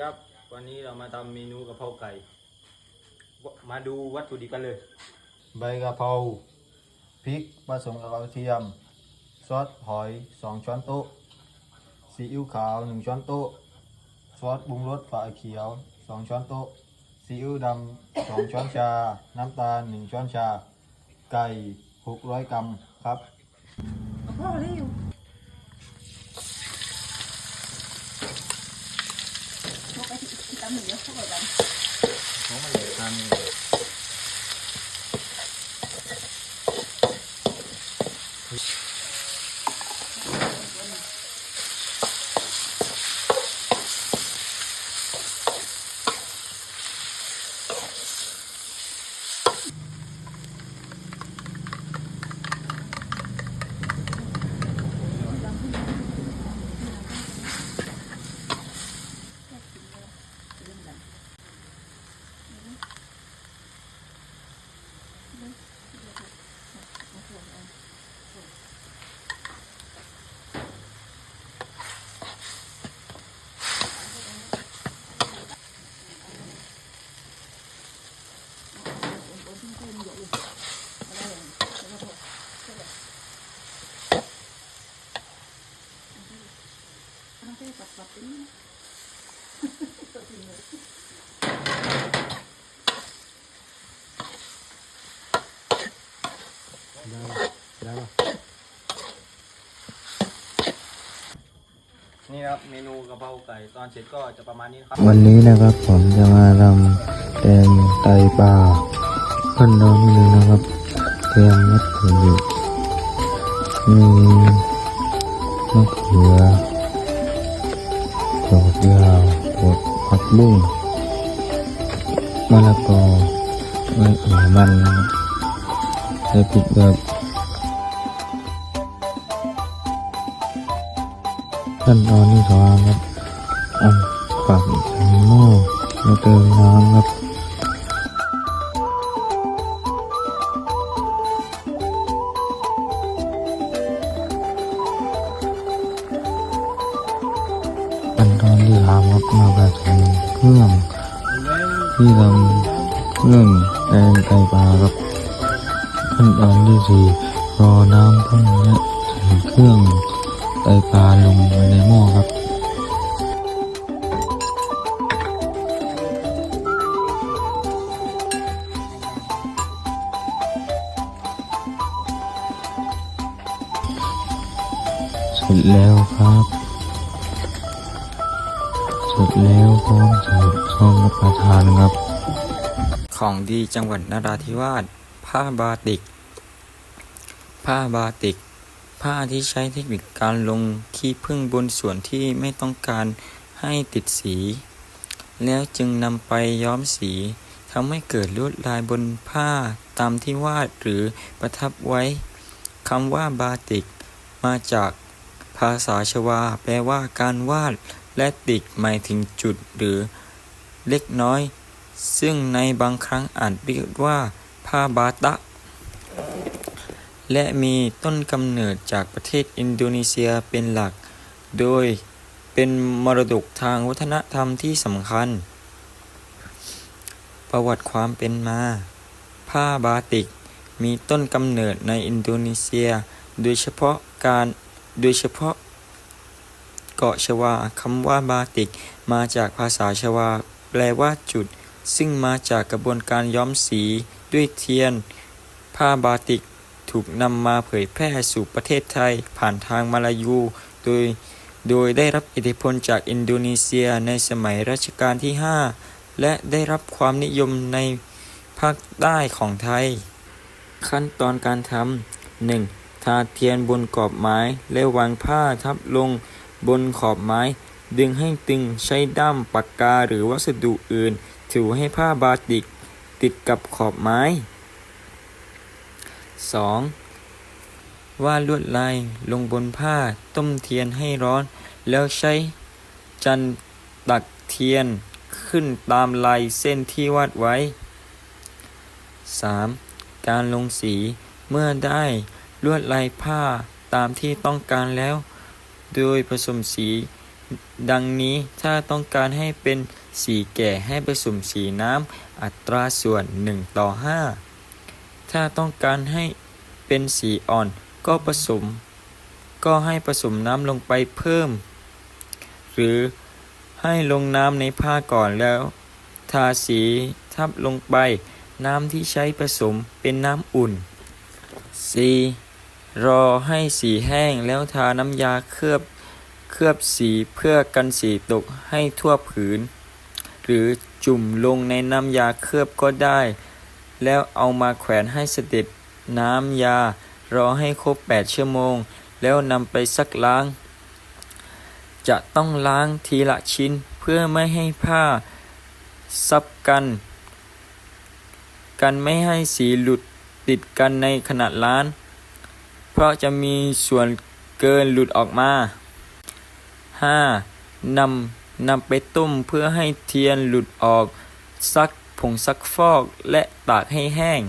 ครับ วันนี้เรามาทำเมนูกะเพราไก่ มาดูวัตถุดิบกันเลย ใบกะเพราพริกผสมกับกระเทียม ซอสหอย 2 ช้อนโต๊ะ ซีอิ๊วขาว 1 ช้อนโต๊ะ ซอสปรุงรสฝาเขียว 2 ช้อนโต๊ะ ซีอิ๊วดำ 2 ช้อนชา น้ำตาล 1 ช้อนชา ไก่ 600 กรัมครับเอาพ่อเร็วพวกไป ที่ตำหนึ่งเยอะพวกเรากันของมันเลยทาน เอาไปปัดปัดเป็น ได้ปะ นี่นะครับ เมนูกะเพราไก่ตอนเสร็จก็จะประมาณนี้ครับ วันนี้นะครับผมจะมาทำแกงไตปลาขั้นตอนที่หนึ่งนะครับเตรียมวัตถุดิบมีมะเขือดอกยาวบดผักบุ้งมะละกอและหัวมันนะครับและปิดแบบ ขั้นตอนที่สองครับเอาฝักใส่หม้อแล้วเติมน้ำครับขั้นตอนที่สามครับมาผสมเครื่องที่ทำเครื่องแกงไก่ปลาครับขั้นตอนที่สี่รอน้ำพุ่งและใส่เครื่อง ไตปลาลงไปในหม้อครับ เสร็จแล้วครับ เสร็จแล้วพร้อมเสิร์ฟพร้อมรับประทานครับ ของดีจังหวัดนราธิวาสผ้าบาติก ผ้าบาติก ผ้าที่ใช้เทคนิคการลงขี้ผึ้งบนส่วนที่ไม่ต้องการให้ติดสี แล้วจึงนำไปย้อมสีทำให้เกิดลวดลายบนผ้าตามที่วาดหรือประทับไว้คำว่าบาติก มาจากภาษาชวา แปลว่าการวาด และติกหมายถึงจุดหรือเล็กน้อย ซึ่งในบางครั้งอาจเรียกว่าผ้าบาตะ และมีต้นกำเนิดจากประเทศอินโดนีเซียเป็นหลัก โดยเป็นมรดกทางวัฒนธรรมที่สำคัญ ประวัติความเป็นมา ผ้าบาติก มีต้นกำเนิดในอินโดนีเซีย โดยเฉพาะการโดยเฉพาะเกาะชวาคำว่าบาติก มาจากภาษาชวา แปลว่าจุด ซึ่งมาจากกระบวนการย้อมสีด้วยเทียน ผ้าบาติก ถูกนำมาเผยแพร่สู่ประเทศไทย ผ่านทางมาลายู โดย โดยได้รับอิทธิพลจากอินโดนีเซียในสมัยรัชกาลที่ 5 และได้รับความนิยมในภาคใต้ของไทย ขั้นตอนการทำ 1. ทาเทียนบนกรอบไม้ และวางผ้าทับลงบนขอบไม้ ดึงให้ตึงใช้ด้ามปากกาหรือวัสดุอื่น ถูให้ผ้าบาติก ติดกับขอบไม้ 2. วาดลวดลายลงบนผ้าต้มเทียนให้ร้อน แล้วใช้จันตักเทียนขึ้นตามลายเส้นที่วาดไว้ 3. การลงสีเมื่อได้ลวดลายผ้าตามที่ต้องการแล้ว โดยผสมสี ดังนี้ถ้าต้องการให้เป็นสีแก่ให้ผสมสีน้ำอัตราส่วน 1 ต่อ 5 ถ้าต้องการให้เป็นสีอ่อนก็ผสม ก็ให้ผสมน้ำลงไปเพิ่ม หรือให้ลงน้ำในผ้าก่อนแล้ว ทาสีทับลงไป น้ำที่ใช้ผสมเป็นน้ำอุ่น 4. รอให้สีแห้งแล้วทาน้ำยาเคลือบเคลือบสีเพื่อกันสีตกให้ทั่วผืน หรือจุ่มลงในน้ำยาเคลือบก็ได้ แล้วเอามาแขวนให้เสด็จน้ำยา รอให้ครบ 8 ชั่วโมง แล้วนำไปซักล้าง จะต้องล้างทีละชิ้นเพื่อไม่ให้ผ้าซับกัน กันไม่ให้สีหลุดติดกันในขณะล้าง เพราะจะมีส่วนเกินหลุดออกมา 5. นำนำไปต้มเพื่อให้เทียนหลุดออก ซัก ผงซักฟอกและตากให้แห้ง